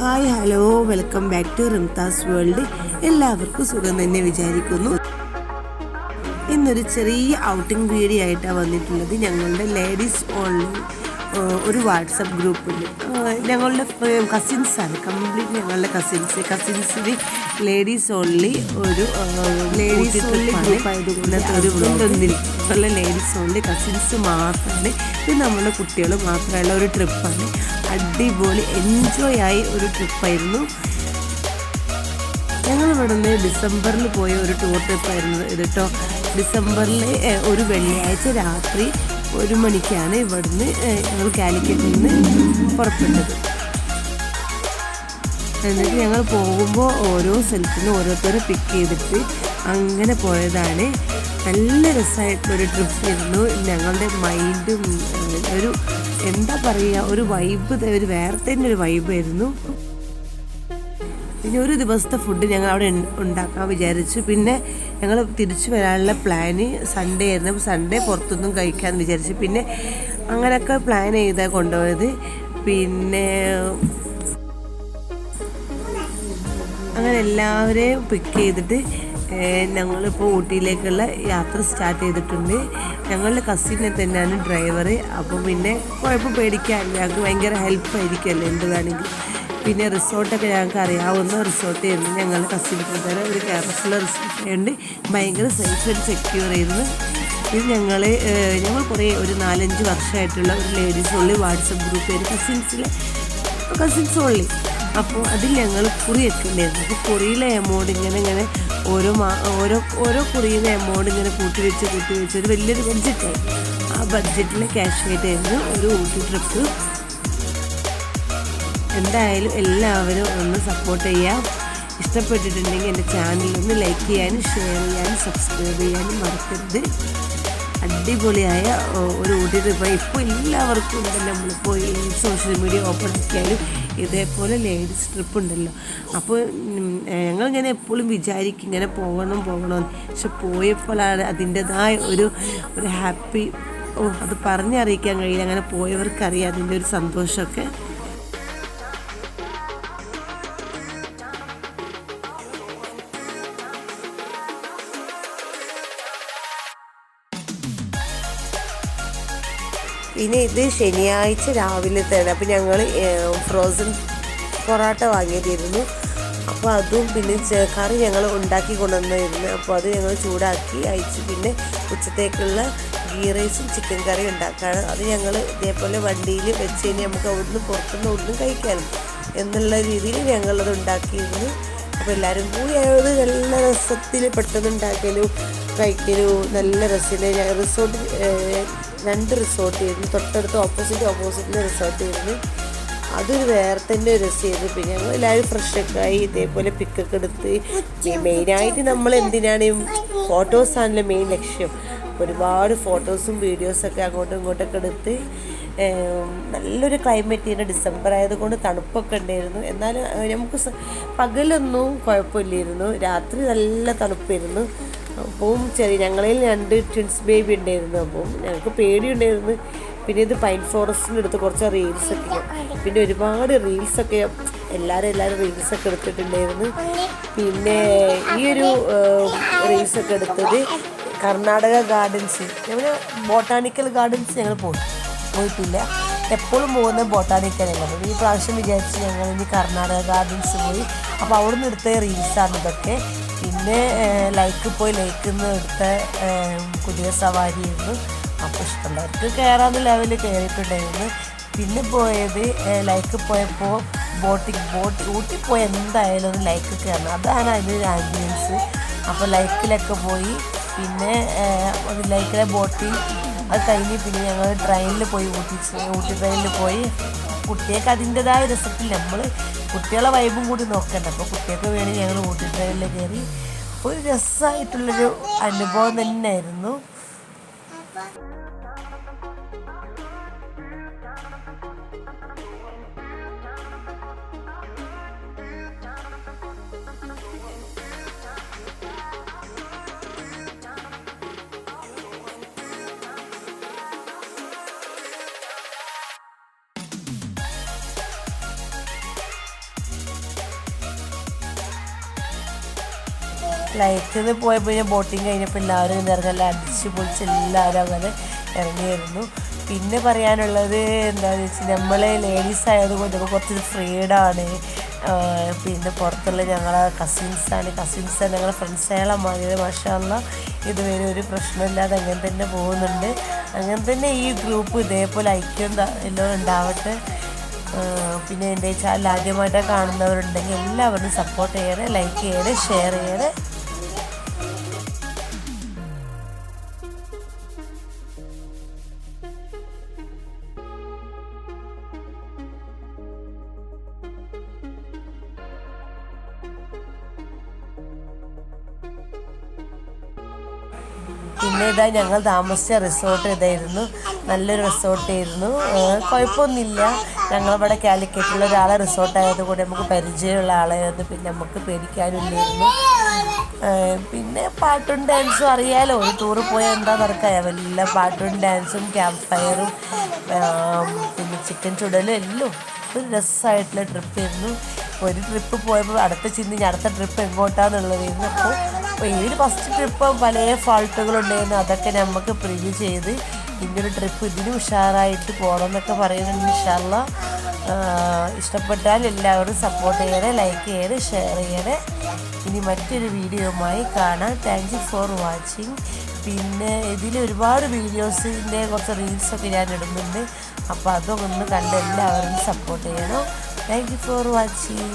Hi hello welcome back to റിംതാസ് world. എല്ലാവർക്കും സുഖം തന്നെ വിചാരിക്കുന്നു. ഇന്നൊരു ചെറിയ ഔട്ടിംഗ് വീഡിയോ ആയിട്ടാണ് വന്നിട്ടുള്ളത്. ഞങ്ങളുടെ ലേഡീസ് ഓൺലൈൻ ഒരു വാട്സപ്പ് ഗ്രൂപ്പുണ്ട് ഞങ്ങളുടെ കസിൻസാണ് കംപ്ലീറ്റ് ഞങ്ങളുടെ കസിൻസ് കസിൻസിന് ലേഡീസ് ഓൺലി ഒരു ലേഡീസ് ഓൺലി ഒരു ഞങ്ങളുടെ ലേഡീസ് ഓൺലി കസിൻസ് മാത്രമാണ് ഇത് നമ്മുടെ കുട്ടികൾ മാത്രമുള്ള ഒരു ട്രിപ്പാണ് അടിപൊളി എൻജോയ് ആയി ഒരു ട്രിപ്പായിരുന്നു ഞങ്ങൾ ഇവിടെ നിന്ന് ഡിസംബറിൽ പോയ ഒരു ടൂർ ട്രിപ്പായിരുന്നു ഇത് കേട്ടോ ഡിസംബറിൽ ഒരു വെള്ളിയാഴ്ച രാത്രി ഒരു മണിക്കാണ് ഇവിടുന്ന് ഞങ്ങൾ കാലിക്കറ്റിൽ നിന്ന് പുറപ്പെട്ടത്. എന്നിട്ട് ഞങ്ങൾ പോകുമ്പോൾ ഓരോ സ്ഥലത്തുനിന്ന് ഓരോരുത്തരെ പിക്ക് ചെയ്തിട്ട് അങ്ങനെ പോയതാണ്. നല്ല രസമായിട്ടുള്ളൊരു ട്രിപ്പ് ആയിരുന്നു. ഞങ്ങളുടെ മൈൻഡും ഒരു എന്താ പറയുക ഒരു വൈബ് ഒരു വേറെ തന്നെ ഒരു വൈബായിരുന്നു പിന്നെ ഒരു ദിവസത്തെ ഫുഡ് ഞങ്ങൾ അവിടെ ഉണ്ടാക്കാൻ വിചാരിച്ചു. പിന്നെ ഞങ്ങൾ തിരിച്ചു വരാനുള്ള പ്ലാന് സൺഡേ ആയിരുന്നു. അപ്പോൾ സൺഡേ പുറത്തൊന്നും കഴിക്കാമെന്ന് വിചാരിച്ചു. പിന്നെ അങ്ങനെയൊക്കെ പ്ലാൻ ചെയ്താണ് കൊണ്ടുപോയത്. പിന്നെ അങ്ങനെ എല്ലാവരെയും പിക്ക് ചെയ്തിട്ട് ഞങ്ങളിപ്പോൾ ഊട്ടിയിലേക്കുള്ള യാത്ര സ്റ്റാർട്ട് ചെയ്തിട്ടുണ്ട്. ഞങ്ങളുടെ കസിനെ തന്നെയാണ് ഡ്രൈവർ അപ്പോൾ പിന്നെ കുഴപ്പം പേടിക്കാൻ. ഞങ്ങൾക്ക് ഭയങ്കര ഹെൽപ്പായിരിക്കുമല്ലോ എന്ത് പിന്നെ റിസോർട്ടൊക്കെ ഞങ്ങൾക്ക് അറിയാവുന്ന റിസോർട്ട് ആയിരുന്നു ഞങ്ങൾ കസിൻ ബ്രദർ ഒരു കേരളത്തിലുള്ള റിസോർട്ട് ആയതുകൊണ്ട് ഭയങ്കര സേഫ് ആൻഡ് സെക്യൂർ ആയിരുന്നു. ഇത് ഞങ്ങൾ ഞങ്ങൾ കുറേ ഒരു നാലഞ്ച് വർഷമായിട്ടുള്ള ഒരു ലേഡീസ് ഉള്ളി വാട്സപ്പ് ഗ്രൂപ്പ് ആയിരുന്നു കസിൻസിലെ കസിൻസ് ഉള്ളി അപ്പോൾ അതിൽ ഞങ്ങൾ കുറി എത്തിണ്ടായിരുന്നു അപ്പോൾ കുറിയിലെ എമൗണ്ട് ഇങ്ങനെ ഇങ്ങനെ ഓരോ മാ ഓരോ ഓരോ കുറിയുന്ന എമൗണ്ട് ഇങ്ങനെ കൂട്ടി വെച്ച് കൂട്ടി വെച്ച് ഒരു വലിയൊരു ബഡ്ജറ്റായി ആ ബഡ്ജറ്റിലെ ക്യാഷ് ആയിട്ടായിരുന്നു ഒരു ഊട്ടി ട്രിപ്പ് എന്തായാലും എല്ലാവരും ഒന്ന് സപ്പോർട്ട് ചെയ്യാം. ഇഷ്ടപ്പെട്ടിട്ടുണ്ടെങ്കിൽ എന്റെ ചാനൽ ഒന്ന് ലൈക്ക് ചെയ്യാനും ഷെയർ ചെയ്യാനും സബ്സ്ക്രൈബ് ചെയ്യാനും മറക്കരുത്. അടിപൊളിയായ ഒരു ഓഡിയോ ട്രിപ്പ് ഇപ്പോൾ എല്ലാവർക്കും ഉണ്ടല്ലോ നമ്മളിപ്പോൾ സോഷ്യൽ മീഡിയ ഓപ്പൺ ആക്കിയാലും ഇതേപോലെ ലേഡീസ് ട്രിപ്പ് ഉണ്ടല്ലോ. അപ്പോൾ ഞങ്ങൾ ഞങ്ങളിങ്ങനെ എപ്പോഴും വിചാരിക്കും ഇങ്ങനെ പോകണം പോകണം. പക്ഷെ പോയപ്പോഴാണ് അതിന്റെതായ ഒരു ഒരു ഹാപ്പി ഓ അത് പറഞ്ഞറിയിക്കാൻ കഴിയില്ല. അങ്ങനെ പോയവർക്കറിയാം അതിന്റെ ഒരു സന്തോഷമൊക്കെ. പിന്നെ ഇത് ശനിയാഴ്ച രാവിലെ തന്നെ. അപ്പോൾ ഞങ്ങൾ ഫ്രോസൺ പൊറോട്ട വാങ്ങിയതായിരുന്നു. അപ്പോൾ അതും പിന്നെ കറി ഞങ്ങൾ ഉണ്ടാക്കി കൊണ്ടുവന്നായിരുന്നു. അപ്പോൾ അത് ഞങ്ങൾ ചൂടാക്കി അയച്ച് പിന്നെ ഉച്ചത്തേക്കുള്ള ഗീ റൈസും ചിക്കൻ കറി ഉണ്ടാക്കാണ്. അത് ഞങ്ങൾ ഇതേപോലെ വണ്ടിയിൽ വെച്ച് കഴിഞ്ഞാൽ നമുക്ക് അവിടുന്ന് പുറത്തുനിന്ന് ഒന്നും കഴിക്കാനും എന്നുള്ള രീതിയിൽ ഞങ്ങളത് ഉണ്ടാക്കിയിരുന്നു. അപ്പോൾ എല്ലാവരും കൂടി ആയത് നല്ല രസത്തിൽ പെട്ടെന്ന് ഉണ്ടാക്കലും കഴിക്കലും നല്ല രസത്തിൽ റിസോർട്ട് രണ്ട് റിസോർട്ട് ആയിരുന്നു തൊട്ടടുത്ത് ഓപ്പോസിറ്റ് ഓപ്പോസിറ്റിലെ റിസോർട്ട് ആയിരുന്നു അതൊരു വേറെ തന്നെ രസമായിരുന്നു പിന്നെ ഞങ്ങൾ എല്ലാവരും ഫ്രഷൊക്കെ ആയി ഇതേപോലെ പിക്കൊക്കെ എടുത്ത്. മെയിനായിട്ട് നമ്മൾ എന്തിനാണ് ഫോട്ടോസാണല്ലോ മെയിൻ ലക്ഷ്യം. ഒരുപാട് ഫോട്ടോസും വീഡിയോസൊക്കെ അങ്ങോട്ടും ഇങ്ങോട്ടൊക്കെ എടുത്ത് നല്ലൊരു ക്ലൈമറ്റ് ചെയ്യുന്ന ഡിസംബർ ആയതുകൊണ്ട് തണുപ്പൊക്കെ ഉണ്ടായിരുന്നു. എന്നാലും നമുക്ക് പകലൊന്നും കുഴപ്പമില്ലായിരുന്നു. രാത്രി നല്ല തണുപ്പായിരുന്നു. അപ്പം ചെറിയ ഞങ്ങളിൽ രണ്ട് ട്വിൻസ് ബേബി ഉണ്ടായിരുന്നു. അപ്പം ഞങ്ങൾക്ക് പേടിയുണ്ടായിരുന്നു. പിന്നെ ഇത് പൈൻ ഫോറസ്റ്റിന്റെ അടുത്ത് കുറച്ച് റീൽസൊക്കെ പിന്നെ ഒരുപാട് റീൽസൊക്കെ എല്ലാവരും എല്ലാവരും റീൽസൊക്കെ എടുത്തിട്ടുണ്ടായിരുന്നു. പിന്നെ ഈ ഒരു റീൽസൊക്കെ എടുത്തത് കർണാടക ഗാർഡൻസ് ഞങ്ങൾ ബോട്ടാണിക്കൽ ഗാർഡൻസ് ഞങ്ങൾ പോയി പോയിട്ടില്ല. എപ്പോഴും പോകുന്ന ബോട്ടാണിക്കലാണ് ഈ പ്രാവശ്യം വിചാരിച്ച് ഞങ്ങൾ ഇനി കർണാടക ഗാർഡൻസ് പോയി. അപ്പോൾ അവിടെ നിന്ന് എടുത്ത റീൽസാണ് ഇതൊക്കെ. പിന്നെ ലൈക്ക് പോയി ലൈക്ക് നിന്ന് എടുത്ത കുതിര സവാരിയായിരുന്നു അപ്പോൾ ഇഷ്ടമുള്ളവർക്ക് കയറാവുന്ന ലെവലിൽ കയറിയിട്ടുണ്ടായിരുന്നു പിന്നെ പോയത് ലൈക്ക് പോയപ്പോൾ ബോട്ടിൽ ബോട്ട് ഊട്ടി പോയി എന്തായാലും ഒന്ന് ലൈക്ക് കയറണം അതാണ് അതിന്റെ ആംബിയൻസ്. അപ്പോൾ ലൈക്കിലൊക്കെ പോയി. പിന്നെ ലൈക്കിലെ ബോട്ടിൽ അത് കഴിഞ്ഞ് പിന്നെ ഞങ്ങൾ ട്രെയിനിൽ പോയി ഊട്ടി ഊട്ടി ട്രെയിനിൽ പോയി. കുട്ടിയൊക്കെ അതിന്റെതായ രസത്തിൽ നമ്മൾ കുട്ടികളെ വൈബും കൂടി നോക്കണ്ട. അപ്പോൾ കുട്ടികൾക്ക് വേണ്ടി ഞങ്ങൾ ഊട്ടി ട്രെയിനിൽ കയറി ഒരു രസമായിട്ടുള്ളൊരു അനുഭവം തന്നെയായിരുന്നു. ലൈക്കിൽ പോയപ്പോൾ പിന്നെ ബോട്ടിങ് കഴിഞ്ഞപ്പോൾ എല്ലാവരും ഇറങ്ങല്ല അടിച്ച് പൊളിച്ച് എല്ലാവരും അങ്ങനെ ഇറങ്ങിയിരുന്നു പിന്നെ പറയാനുള്ളത് എന്താണെന്ന് വെച്ചാൽ നമ്മൾ ലേഡീസ് ആയതുകൊണ്ട് നമുക്ക് കുറച്ച് ഫ്രീഡാണ് പിന്നെ പുറത്തുള്ള ഞങ്ങളെ കസിൻസാണ് കസിൻസ് ഞങ്ങളെ ഫ്രണ്ട്സുകളെ മാറിയത് മാഷാല്ല ഇതുവരെ ഒരു പ്രശ്നമില്ലാതെ അങ്ങനെ തന്നെ പോകുന്നുണ്ട്. അങ്ങനെ തന്നെ ഈ ഗ്രൂപ്പ് ഇതേപോലെ ഐക്യം എല്ലാം ഉണ്ടാവട്ടെ. പിന്നെ എന്റെ ചാനൽ ആദ്യമായിട്ട് കാണുന്നവരുണ്ടെങ്കിൽ എല്ലാവരും സപ്പോർട്ട് ചെയ്യണേ ലൈക്ക് ചെയ്യണേ ഷെയർ ചെയ്യണേ. പിന്നെ ഇതാ ഞങ്ങൾ താമസിച്ച റിസോർട്ട് ഇതായിരുന്നു. നല്ലൊരു റിസോർട്ടായിരുന്നു കുഴപ്പമൊന്നുമില്ല. ഞങ്ങളിവിടെ കാലിക്കറ്റുള്ള ഒരാളെ റിസോർട്ടായത് കൂടെ നമുക്ക് പരിചയമുള്ള ആളായിരുന്നു പിന്നെ നമുക്ക് പേടിക്കാനില്ലായിരുന്നു. പിന്നെ പാട്ടും ഡാൻസും അറിയാലോ. ഒരു ടൂറ് പോയാൽ എന്താ നടക്കാം? വല്ല പാട്ടും ഡാൻസും ക്യാമ്പ് ഫയറും പിന്നെ ചിക്കൻ ചുടലും എല്ലാം. ഒരു രസമായിട്ടുള്ള ട്രിപ്പായിരുന്നു ഒരു ട്രിപ്പ് പോയപ്പോൾ അടുത്ത ചിന്തി അടുത്ത ട്രിപ്പ് എങ്ങോട്ടാന്നുള്ളതായിരുന്നു അപ്പോൾ അപ്പോൾ ഇതിൽ ഫസ്റ്റ് ട്രിപ്പ് പല ഫാൾട്ടുകളുണ്ടായിരുന്നു അതൊക്കെ നമുക്ക് പ്രിവ്യൂ ചെയ്ത് ഇന്നൊരു ട്രിപ്പ് ഇതിന് ഉഷാറായിട്ട് പോകണം എന്നൊക്കെ പറയുന്നുണ്ട് ഇൻഷാല്ല ഇഷ്ടപ്പെട്ടാൽ എല്ലാവരും സപ്പോർട്ട് ചെയ്യണേ ലൈക്ക് ചെയ്യണേ ഷെയർ ചെയ്യണേ. ഇനി മറ്റൊരു വീഡിയോയുമായി കാണാം. താങ്ക് യു ഫോർ വാച്ചിങ് പിന്നെ ഇതിൽ ഒരുപാട് വീഡിയോസിന്റെ കുറച്ച് റീൽസൊക്കെ ഞാൻ ഇടുന്നുണ്ട്. അപ്പോൾ അതൊന്ന് കണ്ട് എല്ലാവരും സപ്പോർട്ട് ചെയ്യണം. Thank you for watching